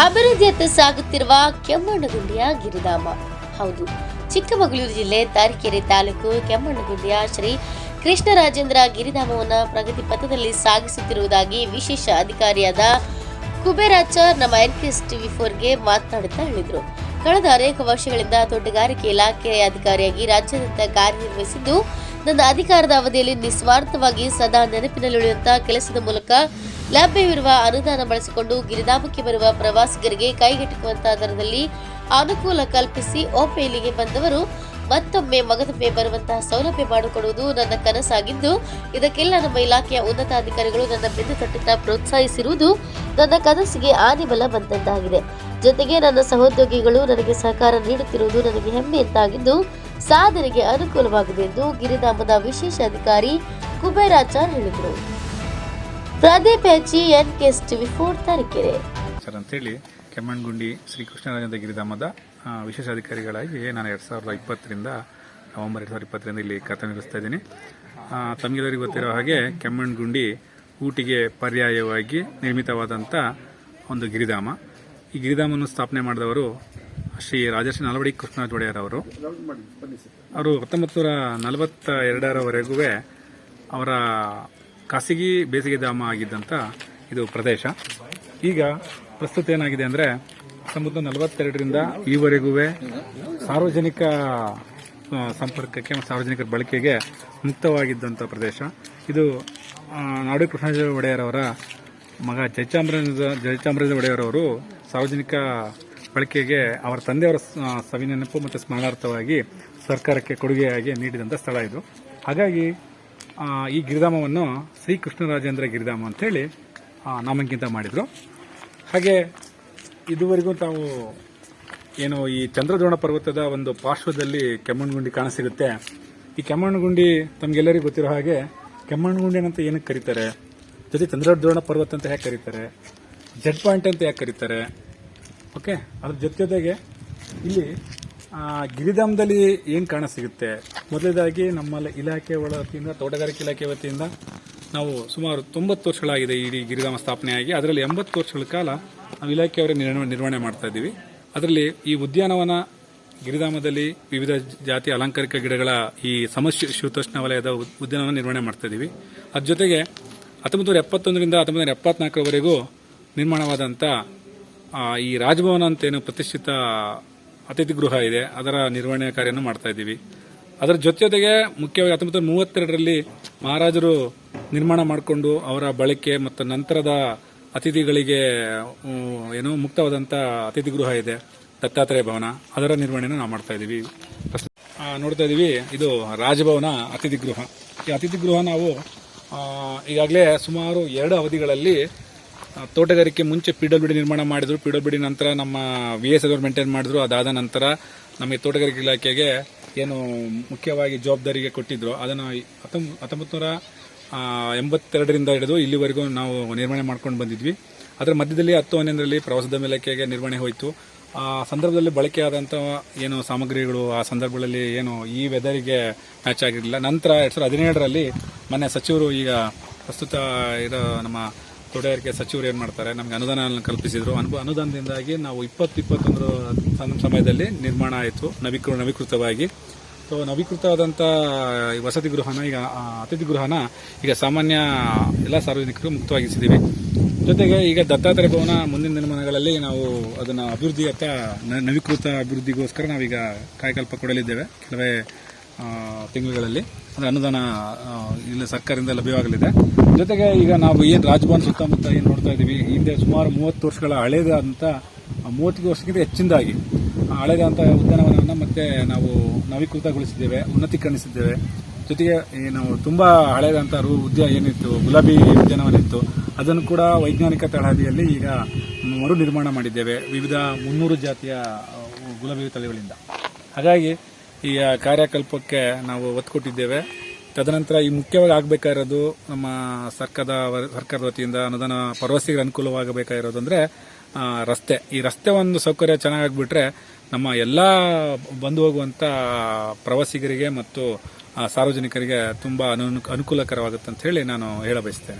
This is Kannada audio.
ಅಭಿವೃದ್ಧಿಯತ್ತ ಸಾಗುತ್ತಿರುವ ಕೆಮ್ಮಣ್ಣಗುಂಡಿಯ ಗಿರಿಧಾಮ. ಹೌದು, ಚಿಕ್ಕಮಗಳೂರು ಜಿಲ್ಲೆ ತಾರಿಕೆರೆ ತಾಲೂಕು ಕೆಮ್ಮಣ್ಣಗುಂಡಿಯ ಶ್ರೀ ಕೃಷ್ಣರಾಜೇಂದ್ರ ಗಿರಿಧಾಮವನ್ನು ಪ್ರಗತಿ ಪಥದಲ್ಲಿ ಸಾಗಿಸುತ್ತಿರುವುದಾಗಿ ವಿಶೇಷ ಅಧಿಕಾರಿಯಾದ ಕುಬೇರಾಚಾರ್ ನಮ್ಮ ಎನ್ಕೆಎಸ್ ಟಿವಿ ಫೋರ್ಗೆ ಮಾತನಾಡುತ್ತಾ ಹೇಳಿದರು. ಕಳೆದ ಅನೇಕ ವರ್ಷಗಳಿಂದ ತೋಟಗಾರಿಕೆ ಇಲಾಖೆಯ ಅಧಿಕಾರಿಯಾಗಿ ರಾಜ್ಯಾದ್ಯಂತ ಕಾರ್ಯನಿರ್ವಹಿಸಿದ್ದು, ನನ್ನ ಅಧಿಕಾರದ ಅವಧಿಯಲ್ಲಿ ನಿಸ್ವಾರ್ಥವಾಗಿ ಸದಾ ನೆನಪಿನಲ್ಲುಳಿಯುವಂತಹ ಕೆಲಸದ ಮೂಲಕ ಲಭ್ಯವಿರುವ ಅನುದಾನ ಬಳಸಿಕೊಂಡು ಗಿರಿಧಾಮಕ್ಕೆ ಬರುವ ಪ್ರವಾಸಿಗರಿಗೆ ಕೈಗೆಟುಕುವಂತಹ ದರದಲ್ಲಿ ಅನುಕೂಲ ಕಲ್ಪಿಸಿ ಓಪೇಲಿಗೆ ಬಂದವರು ಮತ್ತೊಮ್ಮೆ ಮಗದೊಮ್ಮೆ ಬರುವಂತಹ ಸೌಲಭ್ಯ ಮಾಡಿಕೊಡುವುದು ನನ್ನ ಕನಸಾಗಿದ್ದು, ಇದಕ್ಕೆಲ್ಲ ನಮ್ಮ ಇಲಾಖೆಯ ಉನ್ನತಾಧಿಕಾರಿಗಳು ನನ್ನ ಬೆನ್ನು ತಟ್ಟುತ್ತಾ ಪ್ರೋತ್ಸಾಹಿಸಿರುವುದು ನನ್ನ ಕನಸಿಗೆ ಆದಿಬಲ ಬಂದಂತಾಗಿದೆ. ಜೊತೆಗೆ ನನ್ನ ಸಹೋದ್ಯೋಗಿಗಳು ನನಗೆ ಸಹಕಾರ ನೀಡುತ್ತಿರುವುದು ನನಗೆ ಹೆಮ್ಮೆಯಂತಾಗಿದ್ದು ಸಾಧನೆಗೆ ಅನುಕೂಲವಾಗಿದೆ ಎಂದು ಗಿರಿಧಾಮದ ವಿಶೇಷ ಅಧಿಕಾರಿ ಕುಬೇರಾಚಾರ್ ಹೇಳಿದರು. ಪ್ರದೀಪ್ ಹೆಚ್ಚಿ N ಕೆಸ್ TV four Tarikere. Sir, ಅಂತೇಳಿ ಕೆಮ್ಮಣ್ಗುಂಡಿ ಶ್ರೀ ಕೃಷ್ಣರಾಜೇಂದ್ರ ಗಿರಿಧಾಮದ ವಿಶೇಷ ಅಧಿಕಾರಿಗಳಾಗಿ ನಾನು ಎರಡು ಸಾವಿರದ ಇಪ್ಪತ್ತರಿಂದ ನವೆಂಬರ್ ಎರಡು ಸಾವಿರದ ಇಪ್ಪತ್ತರಿಂದ ಇಲ್ಲಿ ಕಾರ್ಯನಿರ್ವಹಿಸ್ತಾ ಇದ್ದೀನಿ. ತಮಗೆಲ್ಲರಿಗೂ ಗೊತ್ತಿರೋ ಹಾಗೆ ಕೆಮ್ಮಣ್ಗುಂಡಿ ಊಟಿಗೆ ಪರ್ಯಾಯವಾಗಿ ನಿರ್ಮಿತವಾದಂಥ ಒಂದು ಗಿರಿಧಾಮ. ಈ ಗಿರಿಧಾಮವನ್ನು ಸ್ಥಾಪನೆ ಮಾಡಿದವರು ಶ್ರೀ ರಾಜಶ್ರೀ ನಲವಡಿ ಕೃಷ್ಣರಾಜ ಒಡೆಯರ್ ಅವರು. ಅವರು ಹತ್ತೊಂಬತ್ತು ನೂರ ನಲವತ್ತ ಎರಡರವರೆಗೂ ಅವರ ಖಾಸಗಿ ಬೇಸಿಗೆ ಧಾಮ ಆಗಿದ್ದಂಥ ಇದು ಪ್ರದೇಶ. ಈಗ ಪ್ರಸ್ತುತ ಏನಾಗಿದೆ ಅಂದರೆ ಹತ್ತೊಂಬತ್ತು ನಲವತ್ತೆರಡರಿಂದ ಈವರೆಗೂ ಸಾರ್ವಜನಿಕ ಸಂಪರ್ಕಕ್ಕೆ ಮತ್ತು ಸಾರ್ವಜನಿಕರ ಬಳಕೆಗೆ ಮುಕ್ತವಾಗಿದ್ದಂಥ ಪ್ರದೇಶ. ಇದು ನಾಡು ಕೃಷ್ಣರಾಜ ಒಡೆಯರವರ ಮಗ ಜಯಚಾಮರಾಜ ಜಯಚಾಮರಾಜ ಒಡೆಯರವರು ಸಾರ್ವಜನಿಕ ಬಳಕೆಗೆ ಅವರ ತಂದೆಯವರ ಸವಿನೆನಪು ಮತ್ತು ಸ್ಮರಣಾರ್ಥವಾಗಿ ಸರ್ಕಾರಕ್ಕೆ ಕೊಡುಗೆಯಾಗಿ ನೀಡಿದಂಥ ಸ್ಥಳ ಇದು. ಹಾಗಾಗಿ ಈ ಗಿರಿಧಾಮವನ್ನು ಶ್ರೀ ಕೃಷ್ಣರಾಜೇಂದ್ರ ಗಿರಿಧಾಮ ಅಂತೇಳಿ ನಾಮಂಕಿತ ಮಾಡಿದರು. ಹಾಗೆ ಇದುವರೆಗೂ ತಾವು ಏನು ಈ ಚಂದ್ರದ್ರೋಣ ಪರ್ವತದ ಒಂದು ಪಾರ್ಶ್ವದಲ್ಲಿ ಕೆಮ್ಮಣ್ಣುಗುಂಡಿ ಕಾಣಸಿಗುತ್ತೆ. ಈ ಕೆಮ್ಮಣ್ಣುಗುಂಡಿ ತಮಗೆಲ್ಲರಿಗೂ ಗೊತ್ತಿರೋ ಹಾಗೆ ಕೆಮ್ಮಣ್ಣುಗುಂಡಿ ಅಂತ ಏನಕ್ಕೆ ಕರೀತಾರೆ? ಜೊತೆ ಚಂದ್ರದ್ರೋಣ ಪರ್ವತ ಅಂತ ಯಾಕೆ ಕರೀತಾರೆ? ಜೆಡ್ ಪಾಯಿಂಟ್ ಅಂತ ಯಾಕೆ ಕರೀತಾರೆ? ಓಕೆ ಅದ್ರ ಜೊತೆ ಜೊತೆಗೆ ಇಲ್ಲಿ ಗಿರಿಧಾಮದಲ್ಲಿ ಏನು ಕಾಣ ಸಿಗುತ್ತೆ? ಮೊದಲನೇದಾಗಿ ನಮ್ಮ ಇಲಾಖೆ ವತಿಯಿಂದ, ತೋಟಗಾರಿಕೆ ಇಲಾಖೆ ವತಿಯಿಂದ ನಾವು ಸುಮಾರು ತೊಂಬತ್ತು ವರ್ಷಗಳಾಗಿದೆ ಇಡೀ ಗಿರಿಧಾಮ ಸ್ಥಾಪನೆಯಾಗಿ. ಅದರಲ್ಲಿ ಎಂಬತ್ತು ವರ್ಷಗಳ ಕಾಲ ನಾವು ಇಲಾಖೆಯವರೇ ನಿರ್ವಹಣೆ ನಿರ್ವಹಣೆ ಮಾಡ್ತಾ ಇದ್ದೀವಿ. ಅದರಲ್ಲಿ ಈ ಉದ್ಯಾನವನ, ಗಿರಿಧಾಮದಲ್ಲಿ ವಿವಿಧ ಜಾತಿ ಅಲಂಕಾರಿಕ ಗಿಡಗಳ ಈ ಸಮಸ್ಯೆ ಶೀತೋಷ್ಣ ವಲಯದ ಉದ್ಯಾನವನ ನಿರ್ವಹಣೆ ಮಾಡ್ತಾ ಇದ್ದೀವಿ. ಅದ್ರ ಜೊತೆಗೆ ಹತ್ತೊಂಬತ್ತು ನೂರ ಎಪ್ಪತ್ತೊಂದರಿಂದ ಹತ್ತೊಂಬತ್ತು ನೂರ ಎಪ್ಪತ್ನಾಲ್ಕರವರೆಗೂ ನಿರ್ಮಾಣವಾದಂಥ ಈ ರಾಜಭವನ ಅಂತ ಏನು ಪ್ರತಿಷ್ಠಿತ ಅತಿಥಿ ಗೃಹ ಇದೆ, ಅದರ ನಿರ್ವಹಣೆ ಕಾರ್ಯವನ್ನು ಮಾಡ್ತಾ ಇದ್ದೀವಿ. ಅದರ ಜೊತೆ ಜೊತೆಗೆ ಮುಖ್ಯವಾಗಿ ಹತ್ತೊಂಬತ್ತು ನೂರ ಮೂವತ್ತೆರಡರಲ್ಲಿ ಮಹಾರಾಜರು ನಿರ್ಮಾಣ ಮಾಡಿಕೊಂಡು ಅವರ ಬಳಕೆ ಮತ್ತು ನಂತರದ ಅತಿಥಿಗಳಿಗೆ ಏನೋ ಮುಕ್ತವಾದಂಥ ಅತಿಥಿ ಗೃಹ ಇದೆ, ದತ್ತಾತ್ರೇಯ ಭವನ. ಅದರ ನಿರ್ವಹಣೆಯನ್ನು ನಾವು ಮಾಡ್ತಾ ಇದ್ದೀವಿ. ನೋಡ್ತಾ ಇದ್ದೀವಿ, ಇದು ರಾಜಭವನ ಅತಿಥಿ ಗೃಹ ಈ ಅತಿಥಿ ಗೃಹ ನಾವು ಈಗಾಗಲೇ ಸುಮಾರು ಎರಡು ಅವಧಿಗಳಲ್ಲಿ ತೋಟಗಾರಿಕೆ ಮುಂಚೆ ಪಿ ಡಬ್ಲ್ಯೂ ಡಿ ನಿರ್ಮಾಣ ಮಾಡಿದ್ರು. ಪಿ ಡಬ್ಲ್ಯೂ ಡಿ ನಂತರ ನಮ್ಮ ವಿ ಎಸ್ ಅವರು ಮೇಂಟೈನ್ ಮಾಡಿದ್ರು. ಅದಾದ ನಂತರ ನಮಗೆ ತೋಟಗಾರಿಕೆ ಇಲಾಖೆಗೆ ಏನು ಮುಖ್ಯವಾಗಿ ಜವಾಬ್ದಾರಿಗೆ ಕೊಟ್ಟಿದ್ರು. ಅದನ್ನು ಹತ್ತೊಂಬ ಹತ್ತೊಂಬತ್ತು ನೂರ ಎಂಬತ್ತೆರಡರಿಂದ ಹಿಡಿದು ಇಲ್ಲಿವರೆಗೂ ನಾವು ನಿರ್ವಹಣೆ ಮಾಡ್ಕೊಂಡು ಬಂದಿದ್ವಿ. ಅದರ ಮಧ್ಯದಲ್ಲಿ ಹತ್ತು ಹನ್ನೊಂದರಲ್ಲಿ ಪ್ರವಾಸೋದ್ಯಮ ಇಲಾಖೆಗೆ ನಿರ್ವಹಣೆ ಹೋಯಿತು. ಆ ಸಂದರ್ಭದಲ್ಲಿ ಬಳಕೆಯಾದಂಥ ಏನು ಸಾಮಗ್ರಿಗಳು ಆ ಸಂದರ್ಭಗಳಲ್ಲಿ ಏನು ಈ ವೆದರಿಗೆ ಮ್ಯಾಚ್ ಆಗಿರಲಿಲ್ಲ. ನಂತರ ಎರಡು ಸಾವಿರದ ಹದಿನೇಳರಲ್ಲಿ ಮೊನ್ನೆ ಸಚಿವರು ಈಗ ಪ್ರಸ್ತುತ ಇರೋ ನಮ್ಮ ತೋಟಗಾರಿಕೆ ಸಚಿವರು ಏನು ಮಾಡ್ತಾರೆ? ನಮಗೆ ಅನುದಾನ ಕಲ್ಪಿಸಿದ್ರು. ಅನ್ಬ ಅನುದಾನದಿಂದಾಗಿ ನಾವು ಇಪ್ಪತ್ತು ಇಪ್ಪತ್ತೊಂದು ಸಮ- ಸಮಯದಲ್ಲಿ ನಿರ್ಮಾಣ ಆಯಿತು, ನವೀಕೃ ನವೀಕೃತವಾಗಿ. ಸೊ ನವೀಕೃತವಾದಂಥ ವಸತಿ ಗೃಹನ, ಈಗ ಅತಿಥಿ ಗೃಹನ ಈಗ ಸಾಮಾನ್ಯ ಎಲ್ಲ ಸಾರ್ವಜನಿಕರು ಮುಕ್ತವಾಗಿಸಿದ್ದೀವಿ ಜೊತೆಗೆ ಈಗ ದತ್ತಾತ್ರೇಯ ಭವನ ಮುಂದಿನ ದಿನಮಾನಗಳಲ್ಲಿ ನಾವು ಅದನ್ನು ಅಭಿವೃದ್ಧಿಯತ್ತ, ನ- ನವೀಕೃತ ಅಭಿವೃದ್ಧಿಗೋಸ್ಕರ ನಾವೀಗ ಕಾಯಕಲ್ಪ ಕೊಡಲಿದ್ದೇವೆ. ಕೆಲವೇ ತಿಂಗಳುಗಳಲ್ಲಿ. ಅಂದರೆ ಅನುದಾನ ಇಲ್ಲಿ ಸರ್ಕಾರದಿಂದ ಲಭ್ಯವಾಗಲಿದೆ. ಜೊತೆಗೆ ಈಗ ನಾವು ಏನು ರಾಜಭವನ ಸುತ್ತಮುತ್ತ ಏನು ನೋಡ್ತಾ ಇದ್ದೀವಿ ಹಿಂದೆ ಸುಮಾರು ಮೂವತ್ತು ವರ್ಷಗಳ ಹಳೇದಂಥ ಮೂವತ್ತು ವರ್ಷಕ್ಕಿಂತ ಹೆಚ್ಚಿನದಾಗಿ ಹಳೇದಂಥ ಉದ್ಯಾನವನವನ್ನು ಮತ್ತೆ ನಾವು ನವೀಕೃತಗೊಳಿಸಿದ್ದೇವೆ, ಉನ್ನತೀಕರಣಿಸಿದ್ದೇವೆ. ಜೊತೆಗೆ ಏನು ತುಂಬ ಹಳೇದಂಥ ರು, ಉದ್ಯ ಏನಿತ್ತು, ಗುಲಾಬಿ ಉದ್ಯಾನವನ ಇತ್ತು ಅದನ್ನು ಕೂಡ ವೈಜ್ಞಾನಿಕ ತಳಹದಿಯಲ್ಲಿ ಈಗ ಮರು ನಿರ್ಮಾಣ ಮಾಡಿದ್ದೇವೆ, ವಿವಿಧ ಮುನ್ನೂರು ಜಾತಿಯ ಗುಲಾಬಿ ತಳಿಗಳಿಂದ. ಹಾಗಾಗಿ ಈ ಕಾರ್ಯಕಲ್ಪಕ್ಕೆ ನಾವು ಒತ್ತು ಕೊಟ್ಟಿದ್ದೇವೆ. ತದನಂತರ ಈ ಮುಖ್ಯವಾಗಿ ಆಗಬೇಕಾಗಿರೋದು ನಮ್ಮ ಸರ್ಕಾರದ ಸರ್ಕಾರದ ವತಿಯಿಂದ ಅನುದಾನ ಪ್ರವಾಸಿಗರ ಅನುಕೂಲವಾಗಬೇಕಾಗಿರೋದು ಅಂದರೆ ರಸ್ತೆ. ಈ ರಸ್ತೆ ಒಂದು ಸೌಕರ್ಯ ಚೆನ್ನಾಗಾಗ್ಬಿಟ್ರೆ ನಮ್ಮ ಎಲ್ಲ ಬಂದು ಹೋಗುವಂಥ ಪ್ರವಾಸಿಗರಿಗೆ ಮತ್ತು ಸಾರ್ವಜನಿಕರಿಗೆ ತುಂಬ ಅನು ಅನುಕೂಲಕರವಾಗುತ್ತೆ ಅಂತ ಹೇಳಿ ನಾನು ಹೇಳ ಬಯಸ್ತೇನೆ